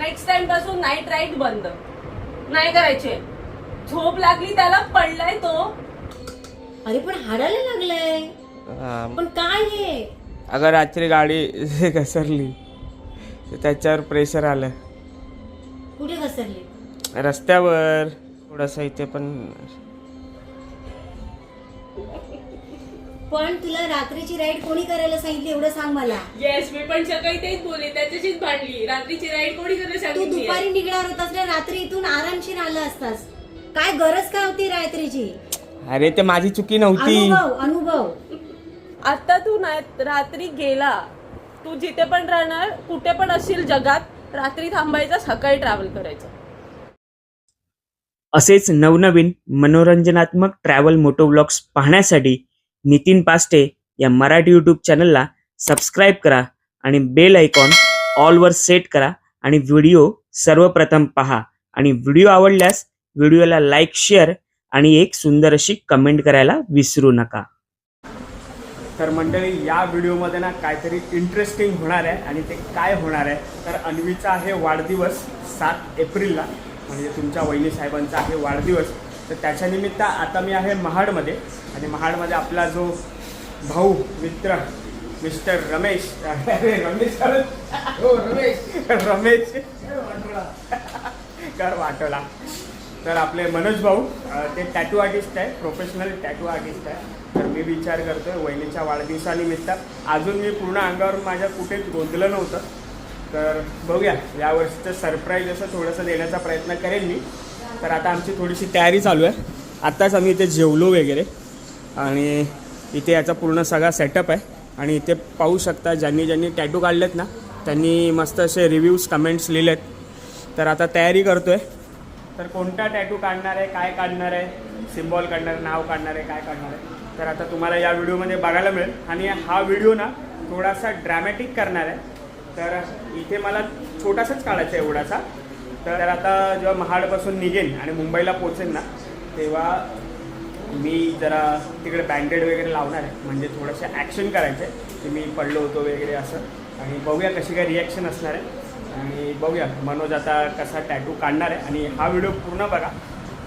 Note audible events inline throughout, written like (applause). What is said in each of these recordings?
Next टाइमपासून night ride बंद. नाही करायचे. झोप लागली त्याला पडलाय तो. अरे पण हाडायला लागलंय. पण काय हे? अगं रात्री गाडी (laughs) घसरली. तर त्याच्यावर प्रेशर आलं. कुठे घसरली? रस्त्यावर. थोडंसं इथे पण पण तुला रात्रीची राईड कोणी करायला सांगितली एवढं सांग मला. येस मी पण सकाळी तेच बोलले त्याच्याशीच भांडली. रात्रीची राईड कोणी करायला तू सांगितली? दुपारी निघणार होतास ना रात्री इथून आरामशीर आला असतास. काय गरज काय होती रात्रीची? अरे ते माझी चुकी नव्हती. अनुभव अनुभव. आता तू नाही रात्री गेला. तू जिथे पण राहणार कुठे पण असशील जगात रात्री थांबायचं सकाळी ट्रॅव्हल करायचं. असेच नवनवीन मनोरंजनात्मक ट्रॅव्हल मोटो ब्लॉग्स पाहण्यासाठी नितीन पास्टे या मराठी यूट्यूब चॅनलला सबस्क्राईब करा आणि बेल आयकॉन ऑलवर सेट करा आणि व्हिडिओ सर्वप्रथम पहा. आणि व्हिडिओ आवडल्यास व्हिडिओला लाईक शेअर आणि एक सुंदर अशी कमेंट करायला विसरू नका. तर मंडळी या व्हिडिओमध्ये ना काहीतरी इंटरेस्टिंग होणार आहे आणि ते काय होणार आहे? तर अन्वीचा आहे वाढदिवस सात एप्रिलला. म्हणजे तुमच्या वहिनी साहेबांचा आहे वाढदिवस. तर त्याच्यानिमित्त आता मी आहे महाडमध्ये. आणि महाडमध्ये आपला जो भाऊ मित्र मिस्टर रमेश (laughs) अरे रमेश हो रमेश. रमेश. कर वाटोला. तर आपले मनोज भाऊ ते टॅटू आर्टिस्ट आहे प्रोफेशनल टॅटू आर्टिस्ट आहे. तर मी विचार करतोय वहिनीच्या वाढदिवसानिमित्त. अजून मी पूर्ण अंगावर माझ्या कुठेच गोंधलं नव्हतं. तर बघूया यावर्षीचं सरप्राईज असं थोडंसं देण्याचा प्रयत्न करेन मी. तर आता आमची थोडीशी तयारी चालू आहे. आत्ताच आम्ही इथे जेवलो वगैरे. आणि इथे याचा पूर्ण सगळा सेटअप आहे. आणि इथे पाहू शकता ज्यांनी ज्यांनी टॅटू काढलेत ना त्यांनी मस्त असे रिव्ह्यूज कमेंट्स लिहिलेत. तर आता तयारी करतोय. तर कोणता टॅटू काढणार आहे काय काढणार आहे सिम्बॉल काढणार आहे नाव काढणार आहे काय काढणार आहे? तर आता तुम्हाला या व्हिडिओमध्ये बघायला मिळेल. आणि हा व्हिडिओ ना थोडासा ड्रॅमॅटिक करणार आहे. तर इथे मला छोटासाच काढायचा आहे एवढासा. तर आता जेव्हा महाडपासून निघेन आणि मुंबईला पोचेन ना तेव्हा मी जरा तिकडे बँडेड वगैरे लावणार आहे. म्हणजे थोडंसं ॲक्शन करायचं आहे की मी पडलो होतो वगैरे असं. आणि बघूया कशी काय रिॲक्शन असणार आहे. आणि बघूया मनोज आता कसा टॅटू काढणार आहे. आणि हा व्हिडिओ पूर्ण बघा.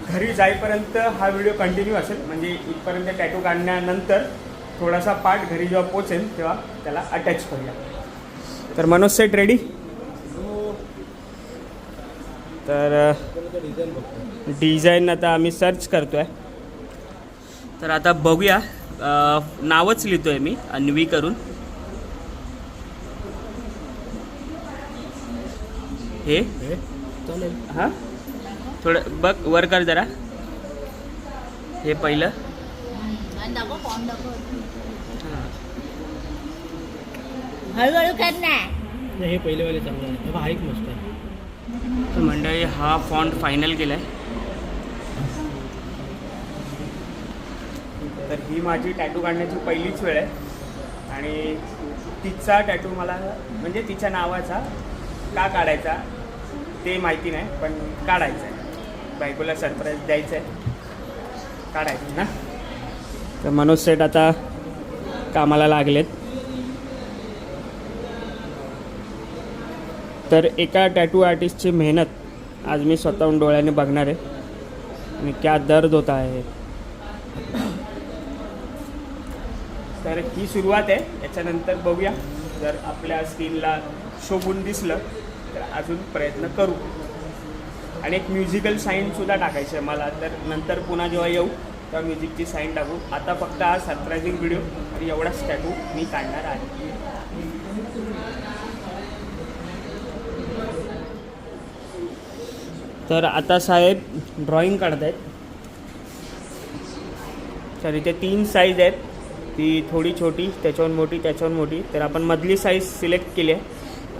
घरी जाईपर्यंत हा व्हिडिओ कंटिन्यू असेल. म्हणजे इथपर्यंत टॅटू काढण्यानंतर थोडासा पार्ट घरी जेव्हा पोचेल तेव्हा त्याला अटॅच करूया. तर मनोज सेट रेडी तर डिझाईन आता आम्ही सर्च करतो आहे तर आता बघूया नावच लिहितो आहे मी अन्वी करून. हे? हां? थोडं बघ वर कर जरा. हे पहिलं. हां. हळूहळू कर ना. हे पहिलेवाले चांगलं आहे. बाबा हा एक मस्त आहे. तर मंडळी हा फॉन्ट फायनल केला आहे तर ही माझी टॅटू काढण्याची पहिलीच वेळ आहे. आणि तिचा टॅटू मला म्हणजे तिच्या नावाचा का काढायचा ते माहिती नाही पण काढायचं आहे बायकोला सरप्राईज द्यायचं आहे काढायचं ना? तर मनोज सेट आता कामाला लागलेत. तर एका टॅटू आर्टिस्टची मेहनत आज मी स्वतःहून डोळ्याने बघणार आहे. आणि क्या दर्द होता आहे तर ही सुरुवात आहे. याच्यानंतर बघूया. जर आपल्या स्किनला शोभून दिसलं तर अजून प्रयत्न करू. आणि एक म्युझिकल साईनसुद्धा टाकायचं आहे मला. तर नंतर पुन्हा जेव्हा येऊ तेव्हा म्युझिकची साईन टाकू. आता फक्त हा सरप्रायझिंग व्हिडिओ आणि एवढाच टॅटू मी काढणार आहे. तर आता साहेब ड्रॉइंग काढत आहेत तर इथे तीन साईज आहेत. ती थोडी छोटी त्याच्यावर मोठी त्याच्यावर मोठी. तर आपण मधली साईज सिलेक्ट केली आहे.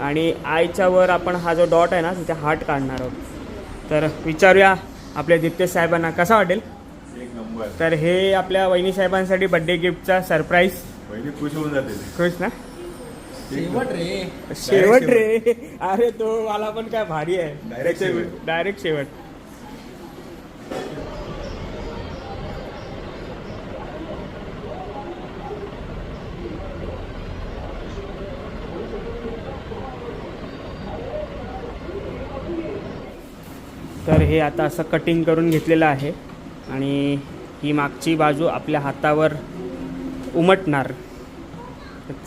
आणि आयच्या वर आपण हा जो डॉट आहे ना तिथे हार्ट काढणार आहोत. तर विचारूया आपल्या दिप्तेश साहेबांना कसा वाटेल? एक नंबर. तर हे आपल्या वहिनी साहेबांसाठी बड्डे गिफ्टचा सरप्राईज खुश होऊन जातील. खुश ना? शेवट रे. शेवट रे. अरे तो मला पण काय भारी आहे. Direct शेवट. डायरेक्ट शेवट. तर हे आता असं कटिंग करून घेतलेलं आहे आणि ही मागची बाजू आपल्या हातावर उमटणार.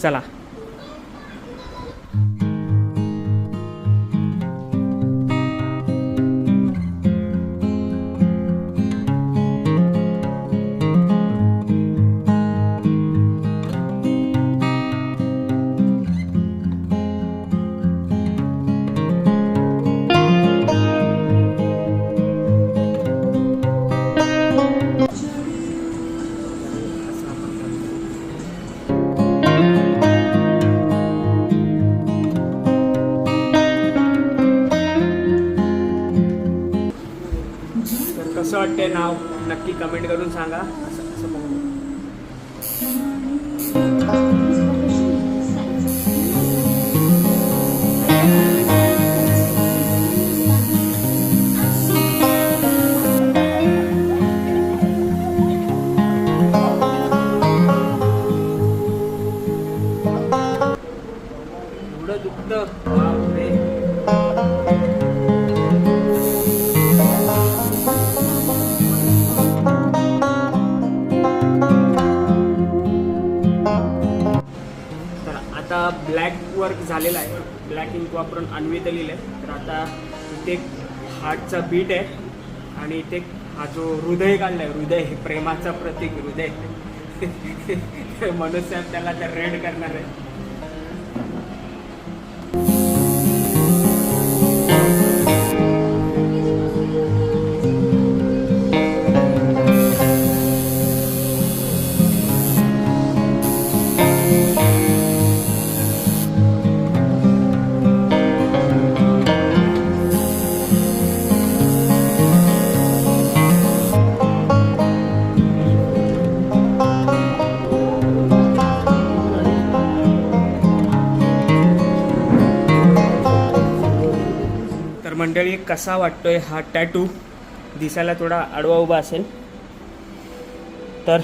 चला. झालेला आहे. ब्लॅक इंक वापरून अन्वित लिहिलं आहे तर आता इथे हार्टचा बीट आहे. आणि इथे हा जो हृदय काढला आहे हृदय हे प्रेमाचा प्रतीक हृदय. (laughs) मनोज साहेब त्याला तर रेड करणार आहे मंडळी कसा वाटतोय हा टॅटू दिसायला थोडा आडवा उभा असेल. तर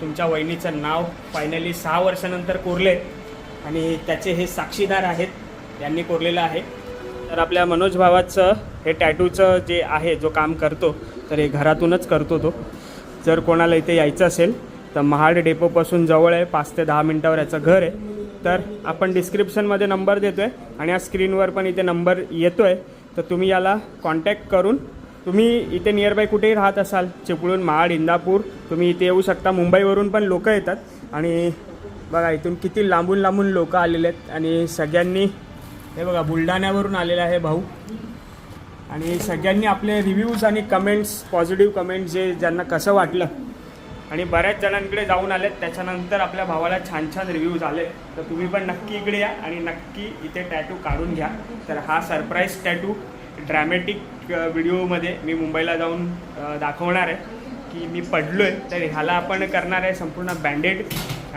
तुमच्या वहिनीचं नाव फायनली सहा वर्षानंतर कोरले आणि त्याचे हे साक्षीदार आहेत यांनी कोरलेलं आहे. तर आपल्या मनोज भावाचं हे टॅटूचं जे आहे जो काम करतो तर हे घरातूनच करतो तो. जर कोणाला इथे यायचं असेल तर महाड डेपोपासून जवळ आहे पाच ते दहा मिनटावर याचं घर आहे. तर आपण डिस्क्रिप्शनमध्ये नंबर देतो आहे आणि या स्क्रीनवर पण इथे नंबर येतो आहे तर तुम्ही याला कॉन्टॅक्ट करून तुम्ही इथे नियरबाय कुठेही राहत असाल चिपळूण महाड इंदापूर तुम्ही इथे येऊ शकता. मुंबईवरून पण लोक येतात आणि बघा इथून किती लांबून लांबून लोक आलेले आहेत आणि सगळ्यांनी हे बघा बुलढाण्यावरून आलेला आहे भाऊ. आणि सगळ्यांनी आपले रिव्ह्यूज आणि कमेंट्स पॉझिटिव्ह कमेंट्स जे ज्यांना कसं वाटलं आणि बऱ्याच जणांकडे जाऊन आलेत. त्याच्यानंतर आपल्या भावाला छान छान रिव्ह्यूज आले तर तुम्ही पण नक्की इकडे या आणि नक्की इथे टॅटू काढून घ्या. तर हा सरप्राईज टॅटू ड्रॅमॅटिक व्हिडिओमध्ये मी मुंबईला जाऊन दाखवणार आहे. की मी पडलो आहे तर ह्याला आपण करणार आहे संपूर्ण बँडेड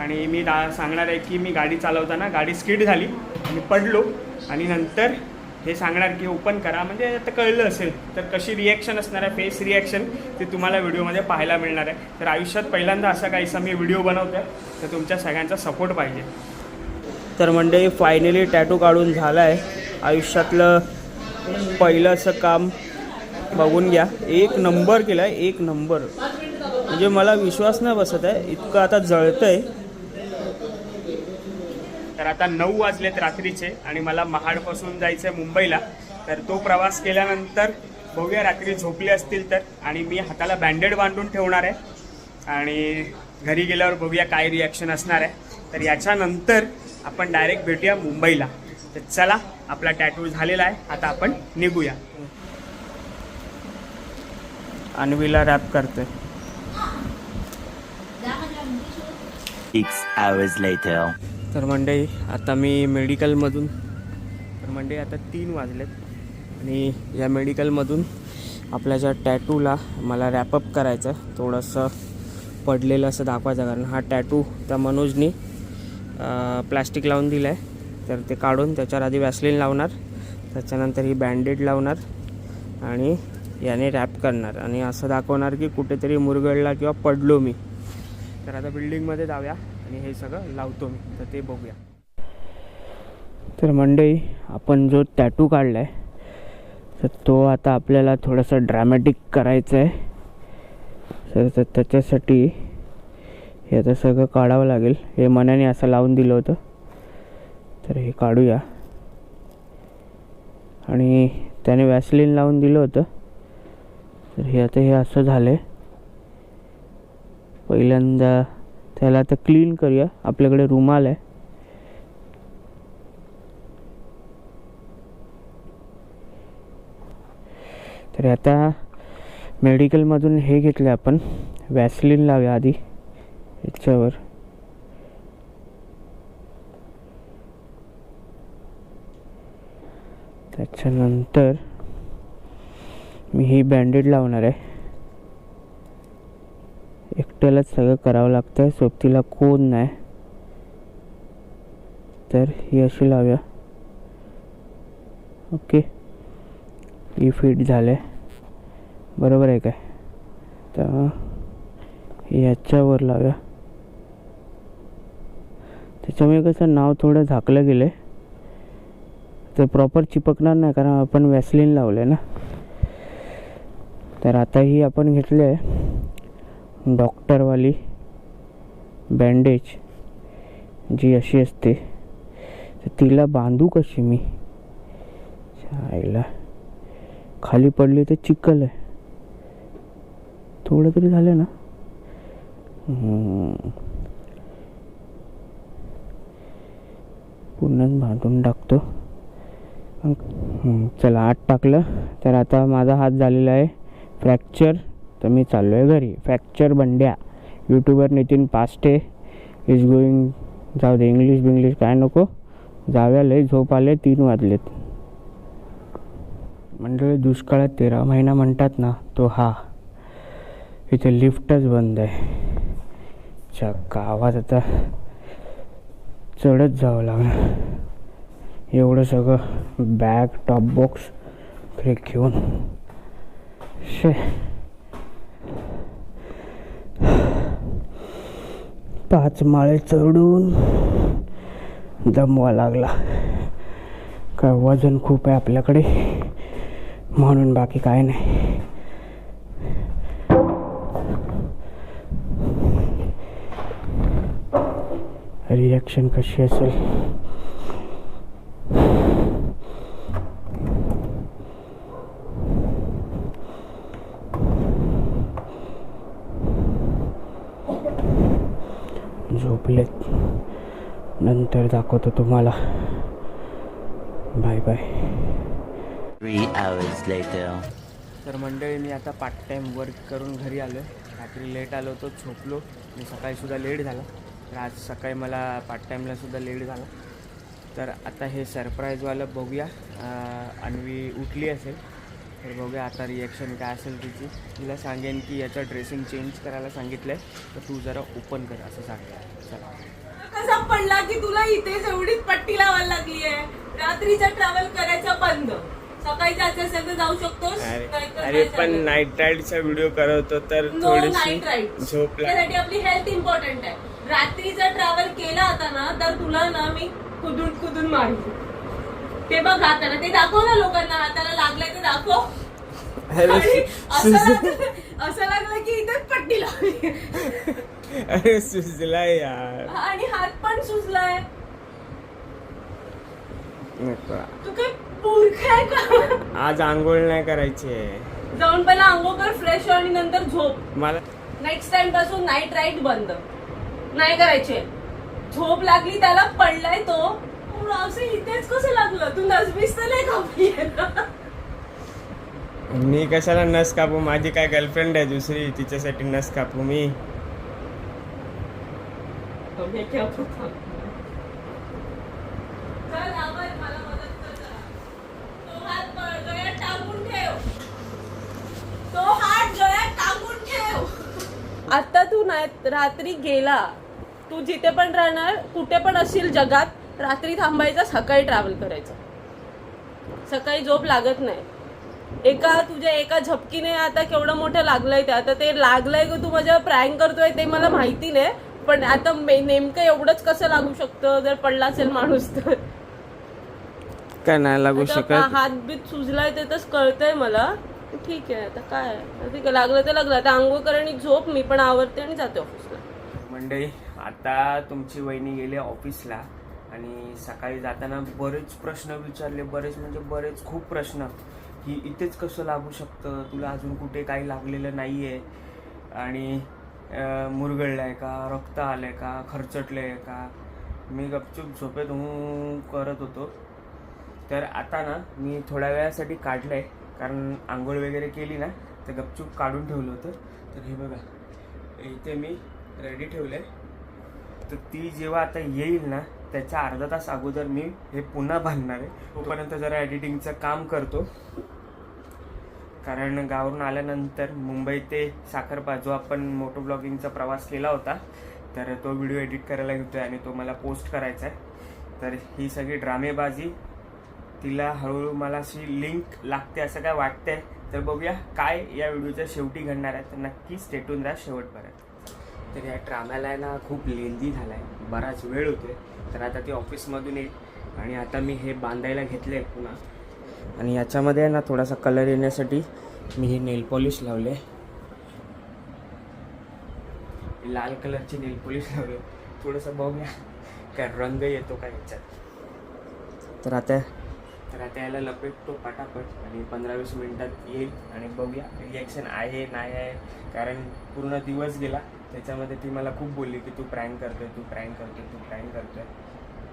आणि मी दा सांगणार आहे की मी गाडी चालवताना गाडी स्किड झाली. आणि पडलो आणि नंतर हे सांगणार की ओपन करा. म्हणजे आता कळलं असेल तर कशी रिॲक्शन असणार आहे फेस रिॲक्शन ते तुम्हाला व्हिडिओमध्ये पाहायला मिळणार आहे. तर आयुष्यात पहिल्यांदा असा काहीसा मी व्हिडिओ बनवतो आहे तर तुमच्या सगळ्यांचा सपोर्ट पाहिजे. तर म्हणजे फायनली टॅटू काढून झाला आहे आयुष्यातलं पहिलं असं काम बघून घ्या. एक नंबर केला आहे एक नंबर म्हणजे मला विश्वास नाही बसत आहे इतकं आता जळतं आहे तर आता नऊ वाजलेत रात्रीचे आणि मला महाडपासून जायचं आहे मुंबईला. तर तो प्रवास केल्यानंतर बघूया रात्री झोपले असतील तर. आणि मी हाताला बँडेड बांधून ठेवणार आहे. आणि घरी गेल्यावर बघूया काय रिॲक्शन असणार आहे. तर याच्यानंतर आपण डायरेक्ट भेटूया मुंबईला. तर चला आपला टॅटू झालेला आहे. आता आपण निघूया. अन्वीला रॅप करतोय. Six hours later. तर मंडई आता मी मेडिकलमधून तर मंडई आता तीन वाजलेत. आणि या मेडिकलमधून आपल्या ज्या टॅटूला मला रॅपअप करायचं आहे थोडंसं पडलेलं असं दाखवायचं कारण हा टॅटू त्या मनोजनी प्लॅस्टिक लावून दिलं आहे तर ते काढून त्याच्यावर आधी वॅसलिन लावणार. त्याच्यानंतर ही बँडेड लावणार. आणि याने रॅप करणार. आणि असं दाखवणार की कुठेतरी मुरगळला किंवा पडलो मी. तर आता बिल्डिंगमध्ये जाऊया. आणि हे सगळं लावतो मी. तर ते बघूया. तर मंडळी आपण जो टॅटू काढला आहे तर तो आता आपल्याला थोडंसं ड्रॅमॅटिक करायचं आहे तर तर त्याच्यासाठी हे आता सगळं काढावं लागेल. हे मनाने असं लावून दिलं होतं. तर हे काढूया. आणि त्याने वॅसलिन लावून दिलं होतं. तर हे आता हे असं झालं आहे पहिल्यांदा त्याला आता क्लीन करूया. आपल्याकडे रुमाल आहे. तर आता मेडिकलमधून हे घेतलं आपण. वॅसलिन लावूया आधी. याच्यावर. त्याच्यानंतर मी ही बँडेड लावणार आहे. एकट्यालाच सगळं करावं लागतं सोबतीला कोण नाही. तर ही अशी लावूया. ओके. ही फिट झाले बरोबर आहे काय? तर याच्यावर लावूया. त्याच्यामुळे कसं नाव थोडं झाकलं गेलं आहे ते प्रॉपर चिपकणार नाही कारण आपण वॅसलिन लावलं आहे ना. तर आता ही आपण घेतली आहे डॉक्टरवाली बँडेज जी अशी असते तर तिला बांधू कशी मी? आईला खाली पडली तर चिखल आहे. थोडं तरी झालं ना? पूर्णच बांधून टाकतो. चला आत टाकलं तर आता माझा हात झालेला आहे. फ्रॅक्चर तर मी चाललो आहे घरी. Fracture Bandya. YouTuber Nitin Paste is going जाऊ दे इंग्लिश बिंग्लिश काय नको. जाव्या लय झोप आले तीन वाजलेत. मंडळी दुष्काळात तेरा महिना म्हणतात ना तो हा. इथे लिफ्टच बंद आहे. च्या गावात आता? चढत जावं लागणार एवढं सगळं बॅग टॉप बॉक्स फ्रेक घेऊन. शे. पाच माळे चढून दमवा लागला. काय वजन खूप आहे आपल्याकडे. म्हणून बाकी काय नाही. रिॲक्शन कशी असेल झोपलेत नंतर दाखवतो तुम्हाला. Bye bye Three hours later. तर मंडळी मी आता पार्ट टाईम वर्क करून घरी आलो आहे रात्री लेट आलो होतो झोपलो. आणि सकाळीसुद्धा लेट झाला. तर आज सकाळी मला पार्ट टाईमलासुद्धा लेट झाला. तर आता हे सरप्राईजवालं बघूया. अन्वी उठली असेल. तर बघूया आता रिॲक्शन काय असेल तिची. तिला सांगेन की याचं ड्रेसिंग चेंज करायला सांगितलं आहे तर तू जरा ओपन कर असं सांग चला. पडला की तुला इथेच एवढीच पट्टी लावायला लागली आहे. रात्रीचा ट्रॅव्हल करायचा बंद. सकाळी जायचं असेल तर जाऊ शकतोस अरे नाहीतर अरे नाही पण चालत. नाईट राईडचा व्हिडिओ करत तर झोप लाग त्यासाठी आपली हेल्थ इम्पॉर्टंट आहे. रात्रीचा ट्रॅव्हल केला होता ना तर तुला ना मी कुदून कुदून मारू. ते बघ हाताला. ते दाखव ना लोकांना. हाताला लागलंय ते दाखव. आणि असं लागलं असं लागलं की इथे पट्टी लावली. अरे सुजला यार. आणि हात पण सुजलाय. तू काय मूर्ख आहे का? आज आंघोळ नाही करायची आहे. जाऊन पहिला आंघोळ कर फ्रेश आणि नंतर झोप. मला नेक्स्ट टाइमपासून नाईट राईड बंद. नाही करायचे. झोप लागली त्याला पडलाय तो. असं इथेच कसं लागलं? तू नसबीस तर नाही कापली आहे ना? मी कशाला नस कापू? माझी काय गर्लफ्रेंड आहे दुसरी. तिच्यासाठी नस कापू मी. आता तू नाही रात्री गेला तू जिथे पण राहणार कुठे पण असशील जगात रात्री थांबायचा सकाळी ट्रॅव्हल करायचं. सकाळी झोप लागत नाही. एका तुझ्या एका झपकीने आता केवढं मोठं लागलंय ते आता ते लागलंय का तू माझ्या प्रँक करतोय ते मला माहिती नाही. पण आता मे- नेमकं एवढंच कसं लागू शकतं? जर पडला असेल माणूस तर. काय नाही लागू आता शकत. हात बीत सुजलाय ते तर कळतंय मला. ठीक आहे आता काय. ठीक आहे लागलं तर लागलं. आता आंघोळ कर आणि झोप मी पण आवरते आणि जाते ऑफिसला. मंडळी आता तुमची वहिनी गेली ऑफिसला आणि सकाळी जाताना बरेच प्रश्न विचारले. बरेच म्हणजे बरेच खूप प्रश्न. की इथेच कसं लागू शकतं? तुला अजून कुठे काही लागलेलं नाही आहे आणि मुरगळलं आहे का रक्त आलं आहे का खरचटलंय का? मी गपचूप झोपेत हूं करत होतो. तर आता ना मी थोड्या वेळासाठी काढलं आहे कारण आंघोळ वगैरे केली ना तर गपचूप काढून ठेवलं होतं. तर हे बघा इथे मी रेडी ठेवलं आहे तर ती जेव्हा आता येईल ना त्याच्या अर्धा तास अगोदर मी हे पुन्हा बांधणार आहे. तोपर्यंत जरा एडिटिंगचं काम करतो. कारण गावावरून आल्यानंतर मुंबई ते साखरपा जो आपण मोटो ब्लॉगिंगचा प्रवास केला होता. तर तो व्हिडिओ एडिट करायला घेतोय आणि तो मला पोस्ट करायचा आहे तर ही सगळी ड्रामेबाजी. तिला हळूहळू मला अशी लिंक लागते असं काय वाटतंय? तर बघूया काय या व्हिडिओच्या शेवटी घडणार आहे. तर नक्की स्टेटून राहा शेवटपर्यंत. तर या ड्राम्याला ना खूप लेंदी झाला आहे बराच वेळ होते तर आता ती ऑफिसमधून येईल. आणि आता मी हे बांधायला घेतलं आहे पुन्हा. आणि याच्यामध्ये ना थोडासा कलर येण्यासाठी मी हे नेल पॉलिश लावले. लाल कलरची नेल पॉलिश लावले. थोडंसं बघूया काय रंग येतो का याच्यात. तर आता तर आता याला लपेटतो पटापट आणि पंधरा वीस मिनिटात येईल आणि बघूया रिॲक्शन आहे नाही आहे. कारण पूर्ण दिवस गेला. त्याच्यामध्ये ती मला खूप बोलली की तू प्रँक करतोय तू प्रँक करतोय तू प्रँक करतोय.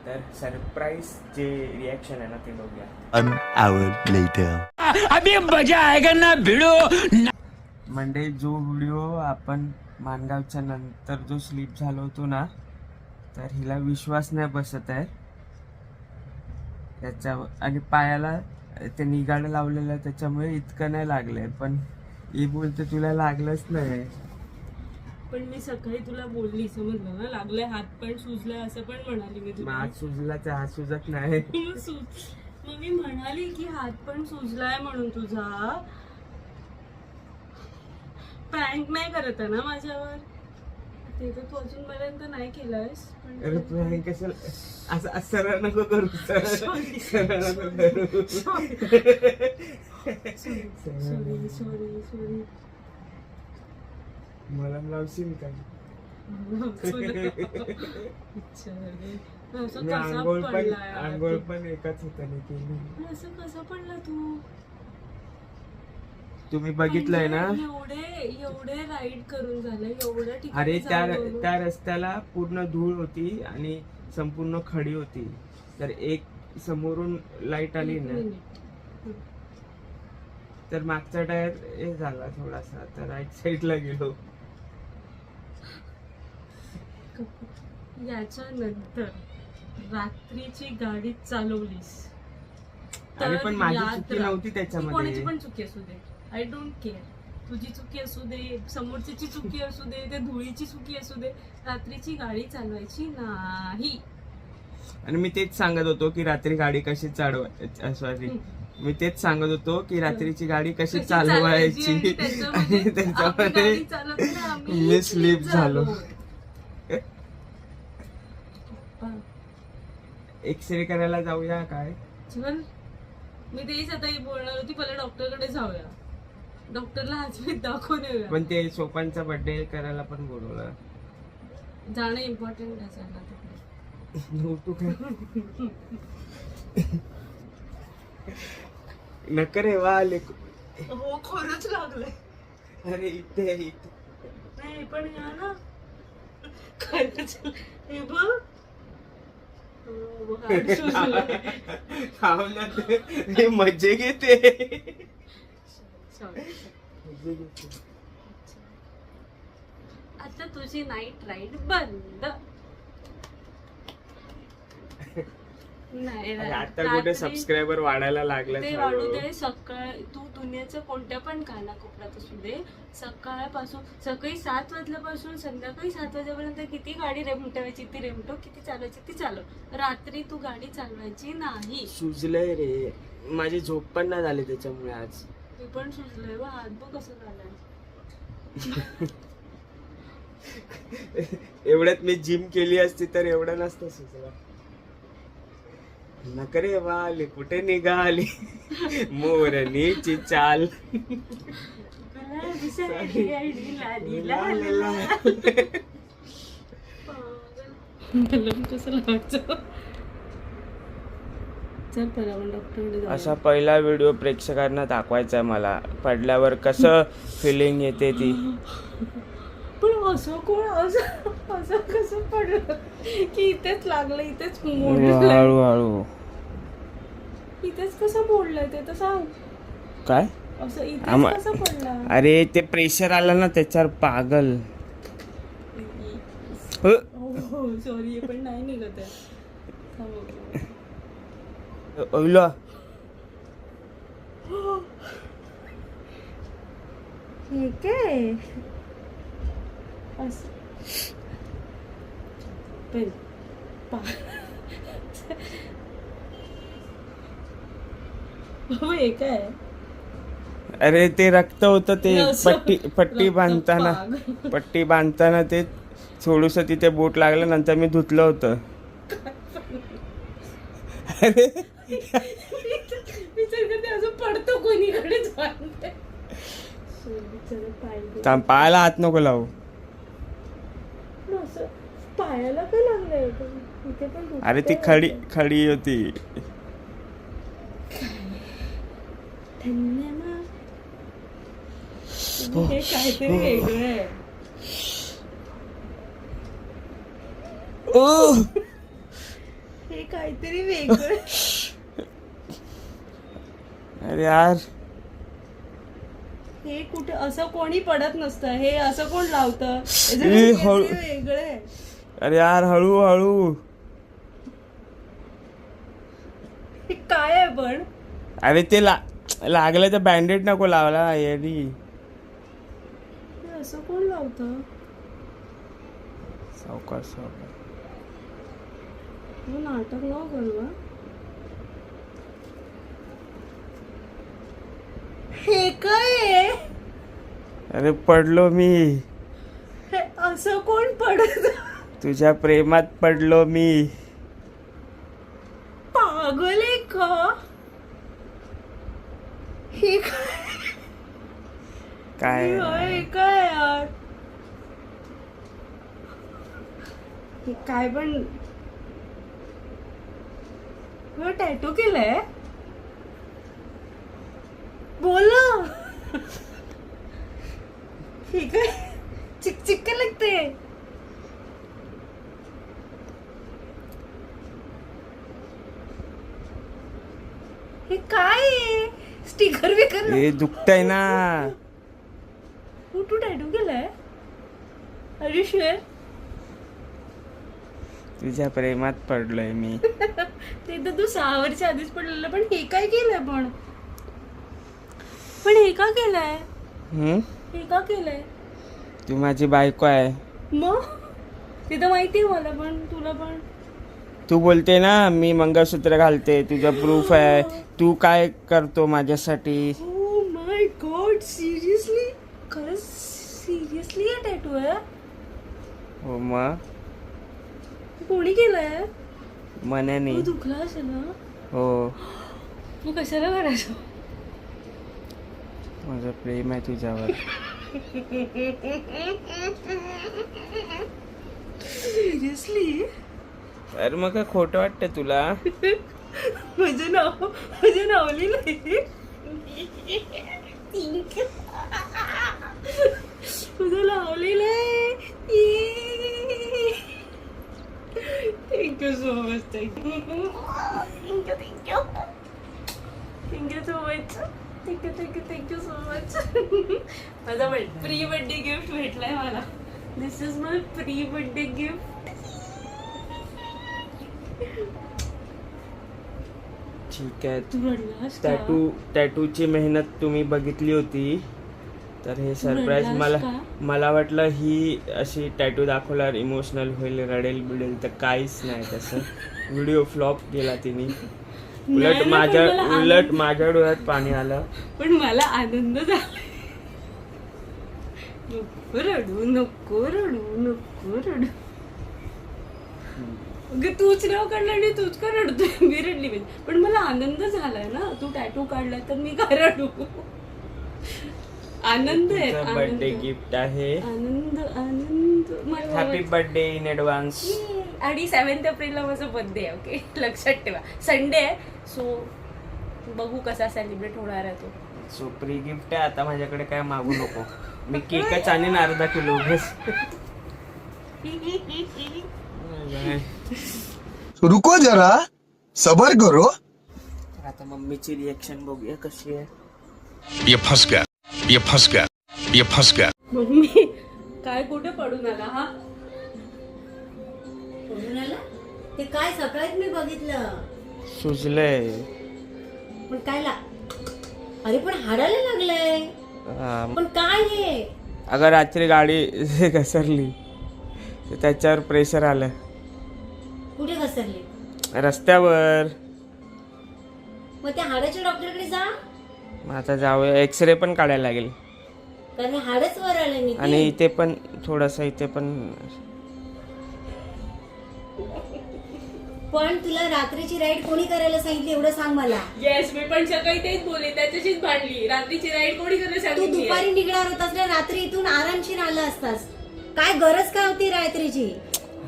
तर सरप्राईज जे रिॲक्शन आहे ना ते बघूया. One hour later. म्हणजे जो व्हिडिओ आपण मानगावच्या नंतर जो स्लीप झालो होतो ना तर हिला विश्वास नाही बसत आहे. त्याच्या आणि पायाला ते निगाड लावलेलं आहे, त्याच्यामुळे इतकं नाही लागलंय. पण ही बोलते तुला लागलंच नाही. पण मी सकाळी तुला बोलली समजलं ना लागलंय हात पण सुजलाय असं पण म्हणाली मी मग तुला. हात सुजला तर हात सुजत नाही. (laughs) मग सुज- मग मी म्हणाली की हात पण सुजलाय म्हणून तुझा. प्रँक नाही करत आहे ना माझ्यावर? ते तर तू अजूनपर्यंत नाही केलंयस पण अरे तू हे कशाला असं असं सरळ नको करू सरळ सरळ नको करू. सॉरी सॉरी सॉरी मला लावशील का मी कसा आंघोळ पण पडलाय आंघोळ पण एकाच हाताने केली. असं कसं पडला तू? तुम्ही बघितलंय ना? म्हणजे एवढे एवढे राईड करून झालं एवढ्या ठिकाणी अरे त्या जाऊन- त्या रस्त्याला पूर्ण धूळ होती आणि संपूर्ण खडी होती. तर एक समोरून लाइट आली ना. तर मागचा टायर हे झाला थोडासा तर राईट साईडला गेलो. याच्यानंतर रात्रीची गाडी चालवलीस. तर पण माझी चुकी. नव्हती त्याच्यामध्ये. कोणाची पण चुकी असू दे. आय डोंट केअर तुझी चुकी असू दे समोरच्याची चुकी असू दे ते धुळीची चुकी असू दे रात्रीची गाडी चालवायची नाही. आणि मी तेच सांगत होतो की रात्री गाडी कशी चालवायची सॉरी मी तेच सांगत होतो की रात्रीची गाडी कशी कशी चालवायची आणि त्याच्यामध्ये (laughs) आणि आम्ही त्याच्यामध्ये गाडी चालवताना आम्ही मी स्लीप झालो. पप्पा, एक्सरे करायला जाऊया काय? चल मी तेच आता हे बोलणार होती पहिला डॉक्टरकडे जाऊया. डॉक्टरला हातवीत दाखवून येऊया. पण ते सोपांचा बर्थडे करायला पण बोलवलं. जाणं इम्पॉर्टंट असायला तिकडे. हो, तू काय? नका रे वा लेकू. हो खरंच लागलंय. अरे इथे इथे. नाही पण या ना. खरंच हे बघ. हो. हे. मजे घेते आता तुझी नाईट राईड बंद (laughs) नाही अरे. आता कुठे रात्री- सबस्क्रायबर वाढायला लागले ते वाढू दे सकाळ तू दुनियाच्या कोणत्या पण कानाकोपऱ्यात असू दे. सकाळपासून सकाळी सात वाजल्यापासून संध्याकाळी सात वाजेपर्यंत किती गाडी रेमटवायची ती रेमटो किती चालवायची ती चालव. रात्री तू गाडी चालवायची नाही. सुजलंय रे. माझी झोप पण नाही झाली त्याच्यामुळे आज. मी पण सुचलंय व हात बघ कसं झालंय. (laughs) एवढ्यात मी जिम केली असती तर एवढं नसतं सुचलं नकरे वाली कुठे निघाली? मोरणीची चाल. असा पहिला व्हिडिओ प्रेक्षकांना दाखवायचा आहे मला. पडल्यावर कसं फिलिंग येते ती. पण असं कोण असं असं कसं पडलं? की इथेच लागलं इथेच मोडलं हळूहळू इथेच कसं मोडलंय ते तर सांग. काय? असं इथेच आम्हा- कसं पडलं? अरे ते प्रेशर आलं ना त्याच्यावर पागल. ह, हो सॉरी पण नाही निघत आहे. थांब. हे काय हो हे काय अरे ते रक्त होतं ते पट्टी पट्टी बांधताना. पट्टी बांधताना ते थोडस तिथे बोट लागलं नंतर मी धुतलं होतं. अरे. असं पडतो कोणीकडे पायाला हात नको लावू. पायाला काय लागलंय इथे पण दुखतंय. अरे ती खडी खडी होती. धन्यवाद हे. काहीतरी वेगळं आहे. हे काहीतरी वेगळं आहे. अरे यार. हे कुठे असं कोणी पडत नसतं. हे असं कोण लावतं? याचं ए, काहीतरी हळू. वेगळं आहे. अरे यार हळू हळू. हे काय आहे पण? अरे ते ला लागलं तर बँडेड नको लावला हे असं कोण लावतं? सावकाश सावकाश हे नाटक न करू हं. हे काय आहे? अरे पडलो मी. हे असं कोण पडत? तुझ्या प्रेमात पडलो मी. पागल आहे का? हे काय? काय काय यार? हे काय पण? टॅटू केलंय? बोल ना. हे काय? चिक चिक का लगते हे काय स्टिकर बिकर हे दुखतंय ना. तू तू टॅटू केलाय? अरे शुअर तुझ्या प्रेमात पडलोय मी. (laughs) ते तर तू सहा वर्ष आधीच पडलेलं पण हे काय केलंय पण? पण हे का केलंय? हम्म? हे का केलंय? तू माझी बायको आहे. मग? ते तर माहितीये मला पण तुला पण. तू बोलते ना मी मंगळसूत्र घालते तुझं प्रूफ आहे. तू काय करतो माझ्यासाठी? ओ माय गॉड सिरियसली खरंच सिरियसली हा टॅटू आहे हो मग? कोणी केलंय? मनाने तू दुखला असेल ना? हो. मग कशाला करायचं? माझं प्रेम आहे तुझ्यावर. सिरियसली अरे मग काय खोटं वाटतं तुला? माझं नाव माझं नावली नाही. तुझं लावलेलं आहे thank you so much thank you thank you thank you thank you so much thank you thank you thank you so much माझा प्री बर्थडे गिफ्ट भेटलाय मला. This is my pre birthday gift ठीक आहे? Tattoo टॅटूची मेहनत तुम्ही बघितली होती. तर हे सरप्राईज मला? मला वाटलं ही अशी टॅटू दाखवल्यावर इमोशनल होईल रडेल बिडेल तर काहीच नाही तसं. व्हिडिओ फ्लॉप गेला तिने. (laughs) उलट माझ्या उलट माझ्या डोळ्यात पाणी आलं. पण मला आनंद झाला. नको रडू नको रडू नको रडू. तूच नाव काढलं आणि तूच का रडतोय. (laughs) मी रडली पाहिजे पण मला आनंद झालाय ना. तू टॅटू काढलाय तर मी का रडू? आनंद आहे. बर्थडे गिफ्ट आहे. आनंद आनंद. हॅपी बर्थडे इन ऍडव्हान्स आणि सेव्हन्थ एप्रिलला माझा बर्थडे आहे ओके (laughs) लक्षात ठेवा. संडे आहे सो बघू कसा सेलिब्रेट होणार आहे तो. सो प्री गिफ्ट आहे. आता माझ्याकडे काय मागू नको. (laughs) मी केकच आणीन अर्धा किलो रुको जरा सबर करो. आता मम्मीची रिएक्शन बघूया कशी आहे. ये फंस गया ये फंस गया ये फंस गया. मम्मी काय कुठे पडून आला हा? पळून आला? ते काय सकाळीच मी बघितलं. सुजलंय. पण काय ला अरे पण हाडायला लागलंय. हा, पण काय हे? अगं रात्री गाडी (laughs) घसरली. तर त्याच्यावर प्रेशर आलं. कुठे घसरले? रस्त्यावर. मग त्या हाडाच्या डॉक्टरकडे जा. मग आता जाऊया. एक्सरे पण काढायला लागेल. कारण हाडच वर आलं नाही आणि इथे पण थोडंसं इथे पण. पण तुला रात्रीची राईड कोणी करायला सांगितली एवढं सांग मला. येस मी पण सकाळी तेच बोलले. त्याच्याशीच भांडली. रात्रीची राईड कोणी करायला तू सांगितली? दुपारी निघणार होतास ना रात्री इथून आरामशीर आला असतास. काय गरज काय होती रात्रीची?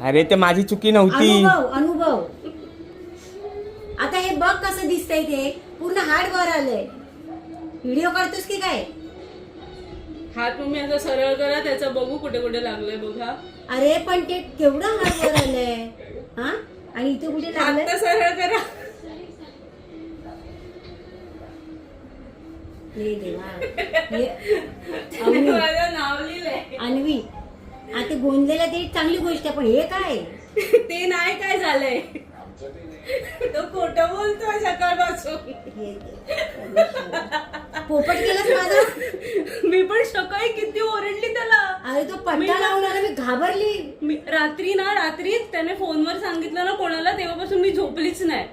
अरे ते माझी चुकी नव्हती. अनुभव अनुभव. आता हे बघ कसं दिसतंय ते. पूर्ण हाड वर आलंय. व्हिडिओ काढतोस की काय? हात तुम्ही असं सरळ करा त्याचं बघू कुठे कुठे लागलंय बघा. अरे पण ते केवढं हाड वर आलंय. हा? आणि इथे कुठे लागलंय? हात सरळ करा. हे देवा. हे- (laughs) अन्वी, माझं नाव लिहिलंय. अन्वी. आता ते चांगली गोष्ट आहे पण हे काय? (laughs) ते नाही काय झालंय. तो खोटं बोलतोय सकाळपासून. पोपट केलास माझा? मी पण सकाळी किती ओरडली त्याला. अरे तो पट्टा लावून आला मी घाबरली. मी रात्री ना रात्रीच त्याने फोनवर सांगितलं ना कोणाला तेव्हापासून मी झोपलीच नाही.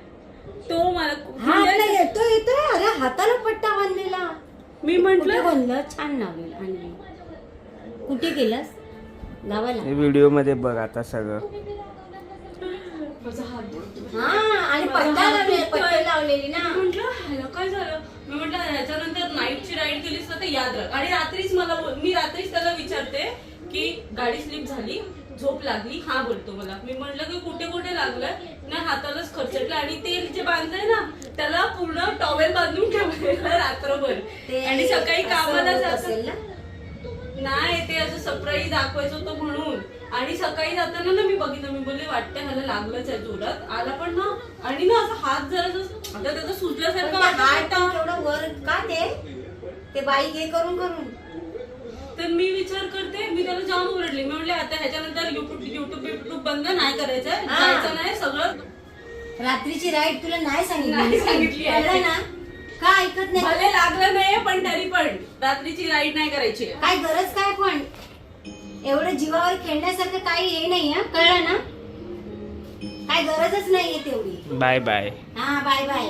तो मला हा आपला येतो अरे हाताला पट्टा बांधलेला. मी म्हंटल बांधलं छान नावेल आणली. कुठे केलास? गावाला व्हिडिओमध्ये बघ आता सगळं. हा आणि पट्टा लावले पट्टा लावलेली ना. म्हटलं ह्याला काय झालं? मी म्हटलं ह्याच्यानंतर नाईटची राईड केलीस ना तर याद राख आणि रात्रीच मला बोल- मी रात्रीच त्याला विचारते की गाडी स्लिप झाली झोप लागली? हा बोलतो मला. मी म्हटलं की कुठे कुठे लागलंय? नाही हातालाच खर्चटलं. आणि ते जे बांधलंय ना त्याला पूर्ण टॉवेल बांधून ठेवलेलं रात्रभर. ते आणि सकाळी असं कामाला होत जात असेल ना? नाही ते असं सरप्राईज दाखवायचं होतं म्हणून. आणि सकाळी जाताना ना मी बघितलं मी बोलले वाटतं ह्याला लागलंच आहे जोरात. आला पण ना आणि ना असं हात जरा असं- आता त्याचं सुजल्यासारखं वाटत हात. एवढं वर का ते? ते बाईक हे करून करून. तर मी विचार करते मी त्याला जाम ओरडले. मी म्हणले आता ह्याच्यानंतर युट्यूब युट्यूब युट्यूब बंद नाही करायचंय. हा. जायचं नाही सगळं. रात्रीची राईड तुला नाही नाही सांगितली सांगितली आहे. कळलं ना? का ऐकत नाही? भले लागलं नाही पण तरी पण. रात्रीची राईड नाही करायची. काय गरज काय पण? एवढं जीवावर खेळण्यासारखं काही हे नाही हा? कळलं ना? काय गरजच नाहीये तेवढी. Bye bye. हा बाय बाय.